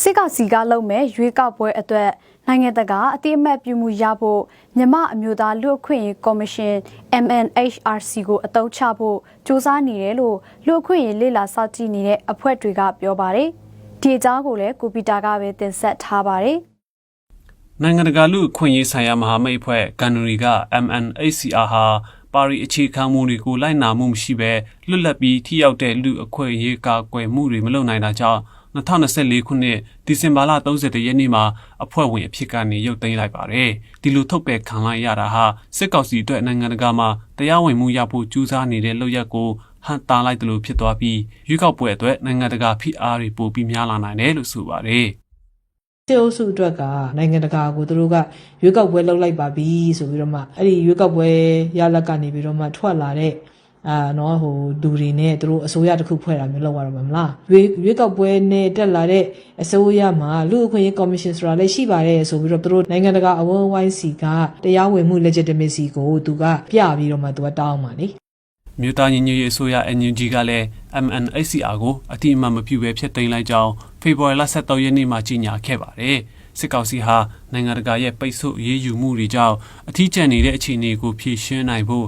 စစ်ကောင်စီကလုပ်မဲ့ရွေးကောက်ပွဲအတွက်နိုင်ငံတကာအတိအမှတ်ပြုမှုရဖို့မြမအမျိုးသားလူ့အခွင့်အရေးကော်မရှင် MNHRC ကိုအတုံးချဖို့စ조사နေတယ်လို့လူ့အခွင့်အရေးလေ့လာစောင့်ကြည့်နေတဲ့အဖွဲ့တွေကပြောပါတယ်။ဒီအကြောင်းကိုလည်းကိုပီတာကပဲတင်ဆက်ထားပါတယ်။နိုင်ငံတကာလူ့အခွင့်အရေးဆိုင်ရာမဟာမိတ်အဖွဲ့ကန်နရီက MNHCR ဟာပါရီအခြေခံမူတွေကိုလိုက်နာမှုမရှိဘဲလွတ်လပ်ပြီးထိရောက်တဲ့လူအခွင့်အရေးကာကွယ်မှုတွေမလုပ်နိုင်တာကြောင့် 2024ခုနှစ်ဒီဇင်ဘာလ31ရက်နေ့မှာအဖွဲ့ဝင်အဖြစ်ကနေရုပ်သိမ်းလိုက်ပါတယ်။ဒီလိုထုတ်ပယ်ခံလိုက်ရတာဟာစစ်ကောင်စီအတွက်နိုင်ငံတကာမှာတရားဝင်မှုရဖို့ကြိုးစားနေတဲ့လုပ်ရက်ကိုဟန်တာလိုက်တယ်လို့ဖြစ်သွားပြီးရွေးကောက်ပွဲအတွက်နိုင်ငံတကာဖိအားတွေပိုပြီးများလာနိုင်တယ်လို့ဆိုပါတယ်။စစ်အုပ်စုအတွက်ကနိုင်ငံတကာကိုသူတို့ကရွေးကောက်ပွဲလုပ်လိုက်ပါပြီဆိုပြီးတော့မှအဲ့ဒီရွေးကောက်ပွဲရလဒ်ကနေပြီးတော့မှထွက်လာတဲ့ အာနော်ဟိုလူတွေနဲ့သူတို့အစိုးရတစ်ခုဖွဲ့တာမျိုးလုပ်ရတော့မှာမလားရွေးရွေးကောက်ပွဲနဲ့တက်လာတဲ့အစိုးရမှာလူအခွင့်အရေးကော်မရှင်ဆိုတာလည်းရှိပါတယ်ဆိုပြီးတော့သူတို့နိုင်ငံတကာအဝန်းအဝိုင်းစီကတရားဝင်မှု legitimacy ကိုသူကပြပြီးတော့မှသူကတောင်းပါလေမြို့သားညီညွတ်ရေးအစိုးရ NUG ကလည်း MNHCR ကိုအတိအမှန်မပြုဘဲဖျက်သိမ်းလိုက်ကြောင်းဖေဖော်ဝါရီလ23ရက်နေ့မှာကြေညာခဲ့ပါတယ်။စစ်ကောင်စီဟာနိုင်ငံတကာရဲ့ပိတ်ဆို့အရေးယူမှုတွေကြောင့်အထီးကျန်နေတဲ့အခြေအနေကိုဖြေရှင်းနိုင်ဖို့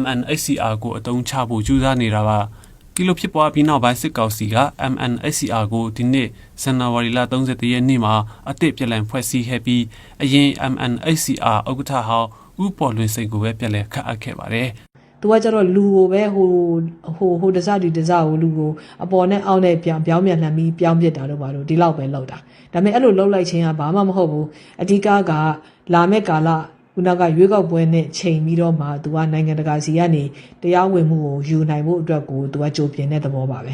MNHCR ကိုအသုံးချဖို့ကြိုးစားနေတာပါ။ဒီလိုဖြစ်ပွားပြီးနောက်ပိုင်းစစ်ကောင်စီက MNHCR ကိုဒီနှစ်ဇန်နဝါရီလ31ရက်နေ့မှာအသစ်ပြန်လည်ဖွဲ့စည်းခဲ့ပြီးအရင် MNHCR ဥက္ကဋ္ဌဟောင်းဦးပေါ်လွင်စိတ်ကိုပဲပြန်လည်ခန့်အပ်ခဲ့ပါတယ်။သူကကျတော့လူကိုပဲဟိုဟိုဟိုတစဒီတစကိုလူကိုအပေါ်နဲ့အောက်နဲ့ပြောင်းပြောင်းပြန်လှန်ပြီးပြောင်းပစ်တာတော့ဘာလို့ဒီလောက်ပဲလောက်တာဒါပေမဲ့အဲ့လိုလောက်လိုက်ခြင်းကဘာမှမဟုတ်ဘူးအဓိကကလာမဲ့ကာလ ခုနကရွေးကောက်ပွဲနဲ့ချိန်ပြီးတော့မှသူကနိုင်ငံတကာစီကနေတရားဝင်မှုကိုယူနိုင်ဖို့အတွက်ကိုသူကကြိုးပြင်းတဲ့သဘောပါပဲ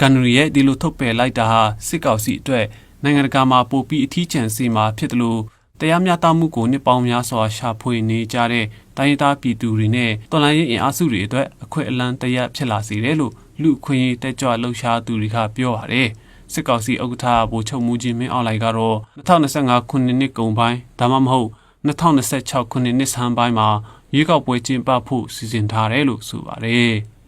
ကန်နရီရဲ့ဒီလိုထုတ်ပယ်လိုက်တာဟာစစ်ကောင်စီအတွက်နိုင်ငံတကာမှာပိုပြီးအထီးကျန်စေမှာဖြစ်တယ်လို့တရားမျှတမှုကိုနှစ်ပေါင်းများစွာရှာဖွေနေကြတဲ့တိုင်းရင်းသားပြည်သူတွေနဲ့တော်လှန်ရေးအင်အားစုတွေအတွက်အခွင့်အလမ်းတရက်ဖြစ်လာစေတယ်လို့လူအခွင့်အရေးတက်ကြွလှုပ်ရှားသူတွေကပြောပါတယ်စစ်ကောင်စီဥက္ကဋ္ဌဗိုလ်ချုပ်မူကြီးမင်းအောင်လှိုင်ကတော့2025ခုနှစ်နှစ်ကုန်ပိုင်းဒါမှမဟုတ် 2026ခုနှစ်နှစ်ဆန်းပိုင်းမှာရွေးကောက်ပွဲကျင်းပဖို့စီစဉ်ထားတယ်လို့ဆိုပါတယ်။